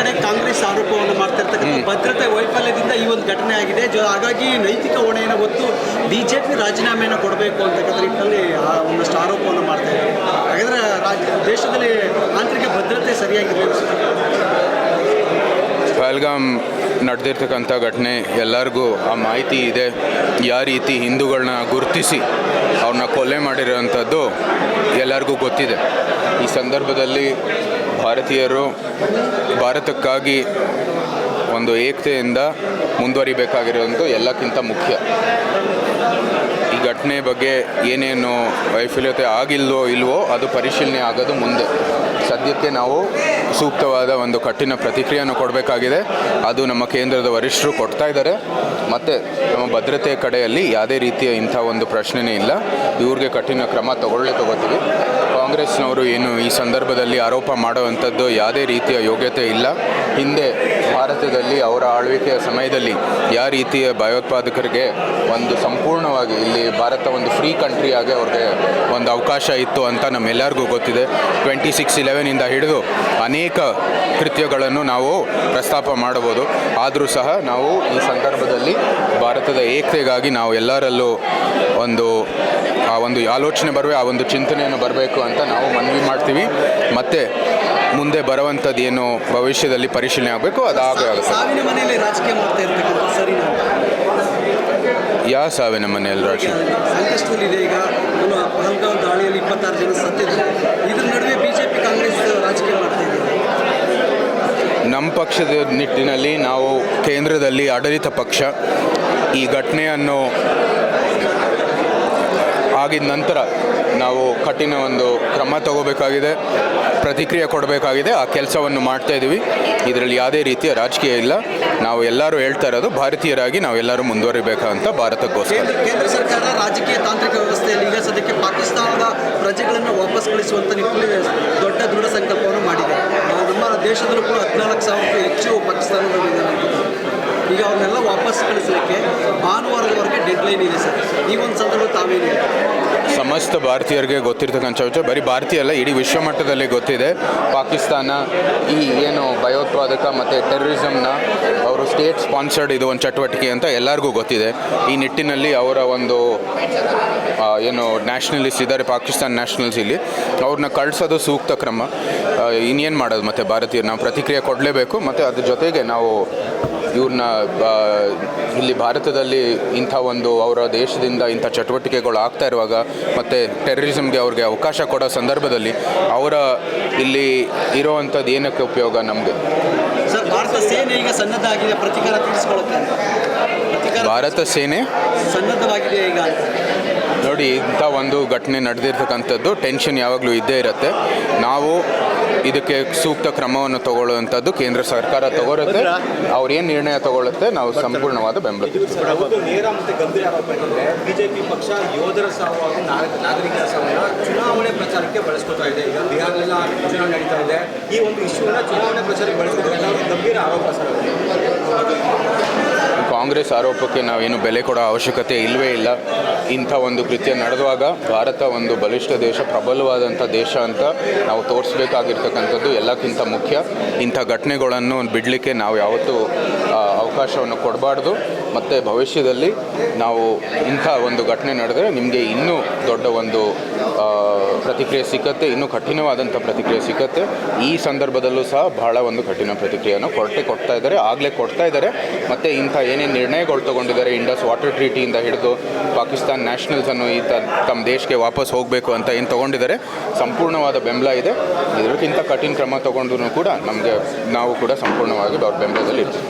ಕಡೆ ಕಾಂಗ್ರೆಸ್ ಆರೋಪವನ್ನು ಮಾಡ್ತಿರ್ತಕ್ಕಂಥ ಭದ್ರತೆ ವೈಫಲ್ಯದಿಂದ ಈ ಒಂದು ಘಟನೆ ಆಗಿದೆ. ಜೊ ಹಾಗಾಗಿ ನೈತಿಕ ಹೊಣೆಯನ್ನು ಹೊತ್ತು ಬಿಜೆಪಿ ರಾಜೀನಾಮೆಯನ್ನು ಕೊಡಬೇಕು ಅಂತಕ್ಕಂಥ ನಿಟ್ಟಿನಲ್ಲಿ ಒಂದಷ್ಟು ಆರೋಪವನ್ನು ಮಾಡ್ತಾ ಇದ್ದಾರೆ. ಹಾಗಾದ್ರೆ ದೇಶದಲ್ಲಿ ಆಂತರಿಕ ಭದ್ರತೆ ಸರಿಯಾಗಿರಬೇಕು ಪಹಲ್ಗಾಮ್ ನಡೆದಿರ್ತಕ್ಕಂಥ ಘಟನೆ ಎಲ್ಲರಿಗೂ ಆ ಮಾಹಿತಿ ಇದೆ. ಯಾವ ರೀತಿ ಹಿಂದೂಗಳನ್ನ ಗುರುತಿಸಿ ಅವ್ರನ್ನ ಕೊಲೆ ಮಾಡಿರೋವಂಥದ್ದು ಎಲ್ಲರಿಗೂ ಗೊತ್ತಿದೆ. ಈ ಸಂದರ್ಭದಲ್ಲಿ ಭಾರತೀಯರು ಭಾರತಕ್ಕಾಗಿ ಒಂದು ಏಕತೆಯಿಂದ ಮುಂದುವರಿಬೇಕಾಗಿರೋದು ಎಲ್ಲಕ್ಕಿಂತ ಮುಖ್ಯ. ಈ ಘಟನೆ ಬಗ್ಗೆ ಏನೇನು ವೈಫಲ್ಯತೆ ಆಗಿಲ್ವೋ ಇಲ್ವೋ ಅದು ಪರಿಶೀಲನೆ ಆಗೋದು ಮುಂದೆ. ಸದ್ಯಕ್ಕೆ ನಾವು ಸೂಕ್ತವಾದ ಒಂದು ಕಠಿಣ ಪ್ರತಿಕ್ರಿಯೆಯನ್ನು ಕೊಡಬೇಕಾಗಿದೆ. ಅದು ನಮ್ಮ ಕೇಂದ್ರದ ವರಿಷ್ಠರು ಕೊಡ್ತಾ ಇದ್ದಾರೆ. ಮತ್ತು ನಮ್ಮ ಭದ್ರತೆ ಕಡೆಯಲ್ಲಿ ಯಾವುದೇ ರೀತಿಯ ಇಂಥ ಒಂದು ಪ್ರಶ್ನೆನೇ ಇಲ್ಲ. ಇವ್ರಿಗೆ ಕಠಿಣ ಕ್ರಮ ತಗೊಳ್ಳೇ ತಗೋತೀವಿ. ಕಾಂಗ್ರೆಸ್ನವರು ಏನು ಈ ಸಂದರ್ಭದಲ್ಲಿ ಆರೋಪ ಮಾಡುವಂಥದ್ದು ಯಾವುದೇ ರೀತಿಯ ಯೋಗ್ಯತೆ ಇಲ್ಲ. ಹಿಂದೆ ಭಾರತದಲ್ಲಿ ಅವರ ಆಳ್ವಿಕೆಯ ಸಮಯದಲ್ಲಿ ಯಾವ ರೀತಿಯ ಭಯೋತ್ಪಾದಕರಿಗೆ ಒಂದು ಸಂಪೂರ್ಣವಾಗಿ ಇಲ್ಲಿ ಭಾರತ ಒಂದು ಫ್ರೀ ಕಂಟ್ರಿಯಾಗಿ ಅವ್ರಿಗೆ ಒಂದು ಅವಕಾಶ ಇತ್ತು ಅಂತ ನಮ್ಮೆಲ್ಲರಿಗೂ ಗೊತ್ತಿದೆ. ಟ್ವೆಂಟಿ ಸಿಕ್ಸ್ ಇಲೆವೆನಿಂದ ಹಿಡಿದು ಅನೇಕ ಕೃತ್ಯಗಳನ್ನು ನಾವು ಪ್ರಸ್ತಾಪ ಮಾಡಬಹುದು. ಆದರೂ ಸಹ ನಾವು ಈ ಸಂದರ್ಭದಲ್ಲಿ ಭಾರತದ ಏಕತೆಗಾಗಿ ನಾವು ಎಲ್ಲರಲ್ಲೂ ಒಂದು ಆ ಒಂದು ಆಲೋಚನೆ ಬರುವೆ ಆ ಒಂದು ಚಿಂತನೆಯನ್ನು ಬರಬೇಕು ಅಂತ ನಾವು ಮನವಿ ಮಾಡ್ತೀವಿ. ಮತ್ತು ಮುಂದೆ ಬರುವಂಥದ್ದು ಏನು ಭವಿಷ್ಯದಲ್ಲಿ ಪರಿಶೀಲನೆ ಆಗಬೇಕು ಅದು ಆಗೇ ಆಗುತ್ತೆ. ಯಾವ ಸಾವಿನ ಮನೆಯಲ್ಲಿ ನಮ್ಮ ಪಕ್ಷದ ನಿಟ್ಟಿನಲ್ಲಿ ನಾವು ಕೇಂದ್ರದಲ್ಲಿ ಆಡಳಿತ ಪಕ್ಷ. ಈ ಘಟನೆಯನ್ನು ಆಗಿದ ನಂತರ ನಾವು ಕಠಿಣ ಒಂದು ಕ್ರಮ ತಗೋಬೇಕಾಗಿದೆ, ಪ್ರತಿಕ್ರಿಯೆ ಕೊಡಬೇಕಾಗಿದೆ, ಆ ಕೆಲಸವನ್ನು ಮಾಡ್ತಾ ಇದ್ದೀವಿ ಇದರಲ್ಲಿ ಯಾವುದೇ ರೀತಿಯ ರಾಜಕೀಯ ಇಲ್ಲ. ನಾವು ಎಲ್ಲರೂ ಹೇಳ್ತಾ ಇರೋದು ಭಾರತೀಯರಾಗಿ ನಾವೆಲ್ಲರೂ ಮುಂದುವರಿಬೇಕಂತ ಭಾರತಕ್ಕೋಸ್ಕರ. ಕೇಂದ್ರ ಸರ್ಕಾರ ರಾಜಕೀಯ ತಾಂತ್ರಿಕ ವ್ಯವಸ್ಥೆಯಲ್ಲಿ ಈಗ ಸದ್ಯಕ್ಕೆ ಪಾಕಿಸ್ತಾನದ ಪ್ರಜೆಗಳನ್ನು ವಾಪಸ್ ಕಳಿಸುವಂತ ನಿಟ್ಟಿನಲ್ಲಿ ದೊಡ್ಡ ದೃಢ ಸಂಕಲ್ಪವನ್ನು ಮಾಡಿದೆ. ನಮ್ಮ ದೇಶದಲ್ಲೂ ಕೂಡ ಹದಿನಾಲ್ಕು ಸಾವಿರಕ್ಕೂ ಹೆಚ್ಚು ಪಾಕಿಸ್ತಾನದಲ್ಲಿದ್ದಾರೆ. ಈಗ ಅವ್ರನ್ನೆಲ್ಲ ವಾಪಸ್ ಕಳಿಸಲಿಕ್ಕೆ ಭಾನುವಾರದವರೆಗೆ ಡೆಡ್ಲೈನ್ ಇದೆ ಸರ್. ಈ ಒಂದು ಸಂದರ್ಭ ತಾವೇನು? ಸಮಸ್ತ ಭಾರತೀಯರಿಗೆ ಗೊತ್ತಿರ್ತಕ್ಕಂಥ ವಿಚಾರ ಬರೀ ಭಾರತೀಯ ಅಲ್ಲ, ಇಡೀ ವಿಶ್ವ ಮಟ್ಟದಲ್ಲಿ ಗೊತ್ತಿದೆ. ಪಾಕಿಸ್ತಾನ, ಈ ಏನು ಭಯೋತ್ಪಾದಕ ಮತ್ತು ಟೆರರಿಸಮ್ನ ಅವರು ಸ್ಟೇಟ್ ಸ್ಪಾನ್ಸರ್ಡ್ ಇದು ಒಂದು ಚಟುವಟಿಕೆ ಅಂತ ಎಲ್ಲರಿಗೂ ಗೊತ್ತಿದೆ. ಈ ನಿಟ್ಟಿನಲ್ಲಿ ಅವರ ಒಂದು ಏನು ನ್ಯಾಷನಲಿಸ್ಟ್ ಇದ್ದಾರೆ, ಪಾಕಿಸ್ತಾನ ನ್ಯಾಷನಲ್ಸ್ ಇಲ್ಲಿ. ಅವ್ರನ್ನ ಕಳಿಸೋದು ಸೂಕ್ತ ಕ್ರಮ. ಇನ್ನೇನು ಮಾಡೋದು ಮತ್ತು ಭಾರತೀಯರು? ನಾವು ಪ್ರತಿಕ್ರಿಯೆ ಕೊಡಲೇಬೇಕು, ಮತ್ತು ಅದ್ರ ಜೊತೆಗೆ ನಾವು ಇವ್ರನ್ನ ಇಲ್ಲಿ ಭಾರತದಲ್ಲಿ ಇಂಥ ಒಂದು ಅವರ ದೇಶದಿಂದ ಇಂಥ ಚಟುವಟಿಕೆಗಳು ಆಗ್ತಾ ಇರುವಾಗ ಮತ್ತು ಟೆರರಿಸಮ್ಗೆ ಅವ್ರಿಗೆ ಅವಕಾಶ ಕೊಡೋ ಸಂದರ್ಭದಲ್ಲಿ ಅವರ ಇಲ್ಲಿ ಇರೋವಂಥದ್ದು ಏನಕ್ಕೆ ಉಪಯೋಗ ನಮಗೆ? ಭಾರತ ಸೇನೆ ಈಗ ಸನ್ನದ್ಧಾಗಿದೆ ಪ್ರತಿಕಾರ ತೀರಿಸಿಕೊಳ್ಳುತ್ತೆ. ಪ್ರತಿಕಾರ ಭಾರತ ಸೇನೆ? ಸನ್ನದ್ಧವಾಗಿದೆ ಈಗ. ನೋಡಿ ಇಂಥ ಒಂದು ಘಟನೆ ನಡೆದಿರ್ತಕ್ಕಂಥದ್ದು ಟೆನ್ಷನ್ ಯಾವಾಗಲೂ ಇದ್ದೇ ಇರುತ್ತೆ. ನಾವು ಇದಕ್ಕೆ ಸೂಕ್ತ ಕ್ರಮವನ್ನು ತಗೊಳ್ಳುವಂಥದ್ದು ಕೇಂದ್ರ ಸರ್ಕಾರ ತಗೊಳುತ್ತೆ ಅವ್ರು ಏನು ನಿರ್ಣಯ ತಗೊಳ್ಳುತ್ತೆ ನಾವು ಸಂಪೂರ್ಣವಾದ ಬೆಂಬಲ ನೇರ ಮತ್ತು ಗಂಭೀರ ಆರೋಪ ಏನಂದ್ರೆ ಬಿಜೆಪಿ ಪಕ್ಷ ಯೋಧರ ಸಾವು ಹಾಗೂ ನಾಗ- ನಾಗರಿಕರ ಸಾವನ್ನ ಚುನಾವಣೆ ಪ್ರಚಾರಕ್ಕೆ ಬಳಸ್ಕೊತಾ ಇದೆ. ಈಗ ಬಿಹಾರನೆಲ್ಲ ಚುನಾವಣೆ ನಡೀತಾ ಇದೆ. ಈ ಒಂದು ಇಶ್ಯೂನ ಚುನಾವಣೆ ಪ್ರಚಾರಕ್ಕೆ ಬಳಸ್ಕೊತಾರೆ ಗಂಭೀರ ಆರೋಪ ಸರ್ ಕಾಂಗ್ರೆಸ್ ಆರೋಪಕ್ಕೆ ನಾವೇನು ಬೆಲೆ ಕೊಡೋ ಅವಶ್ಯಕತೆ ಇಲ್ಲವೇ ಇಲ್ಲ. ಇಂಥ ಒಂದು ಕೃತ್ಯ ನಡೆದುವಾಗ ಭಾರತ ಒಂದು ಬಲಿಷ್ಠ ದೇಶ ಪ್ರಬಲವಾದಂಥ ದೇಶ ಅಂತ ನಾವು ತೋರಿಸ್ಬೇಕಾಗಿರ್ತಕ್ಕಂಥದ್ದು ಎಲ್ಲಕ್ಕಿಂತ ಮುಖ್ಯ. ಇಂಥ ಘಟನೆಗಳನ್ನು ಬಿಡಲಿಕ್ಕೆ ನಾವು ಯಾವತ್ತೂ ಅವಕಾಶವನ್ನು ಕೊಡಬಾರ್ದು. ಮತ್ತು ಭವಿಷ್ಯದಲ್ಲಿ ನಾವು ಇಂಥ ಒಂದು ಘಟನೆ ನಡೆದರೆ ನಿಮಗೆ ಇನ್ನೂ ದೊಡ್ಡ ಒಂದು ಪ್ರತಿಕ್ರಿಯೆ ಸಿಕ್ಕತ್ತೆ, ಇನ್ನೂ ಕಠಿಣವಾದಂಥ ಪ್ರತಿಕ್ರಿಯೆ ಸಿಕ್ಕತ್ತೆ. ಈ ಸಂದರ್ಭದಲ್ಲೂ ಸಹ ಬಹಳ ಒಂದು ಕಠಿಣ ಪ್ರತಿಕ್ರಿಯೆಯನ್ನು ಕೊರಟೆ ಕೊಡ್ತಾ ಇದ್ದಾರೆ, ಆಗಲೇ ಕೊಡ್ತಾ ಇದ್ದಾರೆ. ಮತ್ತು ಇಂಥ ಏನೇನು ನಿರ್ಣಯಗಳು ತಗೊಂಡಿದ್ದಾರೆ, ಇಂಡಸ್ ವಾಟರ್ ಟ್ರೀಟಿಯಿಂದ ಹಿಡಿದು ಪಾಕಿಸ್ತಾನ್ ನ್ಯಾಷನಲ್ಸ್ ಅನ್ನು ಈ ತಮ್ಮ ದೇಶಕ್ಕೆ ವಾಪಸ್ ಹೋಗಬೇಕು ಅಂತ ಏನು ತೊಗೊಂಡಿದ್ದಾರೆ, ಸಂಪೂರ್ಣವಾದ ಬೆಂಬಲ ಇದೆ. ಇದಕ್ಕಿಂತ ಕಠಿಣ ಕ್ರಮ ತಗೊಂಡ್ರೂ ಕೂಡ ನಮಗೆ, ನಾವು ಕೂಡ ಸಂಪೂರ್ಣವಾಗಿ ಅವ್ರ ಬೆಂಬಲದಲ್ಲಿ ಇರ್ತೀವಿ